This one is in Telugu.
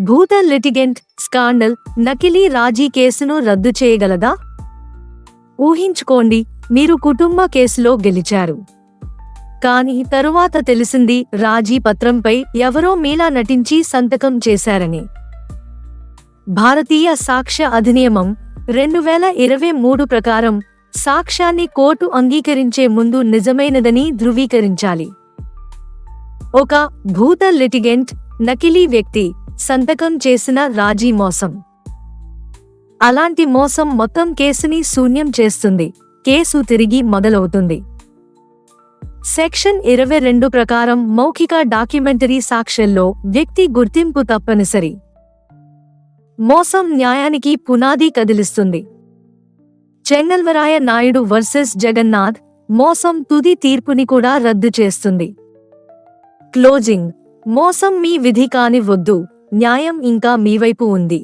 భూత లిటిగెంట్ స్కాండల్ నకిలీ రాజీ కేసును రద్దు చేయగలదా? ఊహించుకోండి మీరు కుటుంబ కేసులో గెలిచారు. కానీ తరువాత తెలిసింది రాజీ పత్రంపై ఎవరో మీలా నటించి సంతకం చేశారని. భారతీయ సాక్ష్య అధినియమం రెండు వేల ఇరవై మూడు ప్రకారం సాక్ష్యాన్ని కోర్టు అంగీకరించే ముందు నిజమైనదని ధృవీకరించాలి. ఒక భూత లిటిగెంట్ నకిలీ వ్యక్తి సంతకం చేసిన రాజీ మోసం. అలాంటి మోసం మొత్తం కేసుని శూన్యం చేస్తుంది. కేసు తిరిగి మొదలవుతుంది. సెక్షన్ ఇరవై రెండు ప్రకారం మౌఖిక డాక్యుమెంటరీ సాక్ష్యంలో వ్యక్తి గుర్తింపు తప్పనిసరి. మోసం న్యాయానికి పునాది కదిలిస్తుంది. చెంగల్వరాయ నాయుడు వర్సెస్ జగన్నాథ్ మోసం తుది తీర్పుని కూడా రద్దు చేస్తుంది. క్లోజింగ్. మోసం మీ విధి కానివ్వద్దు న్యాయం ఇంకా మీ వైపు ఉంది.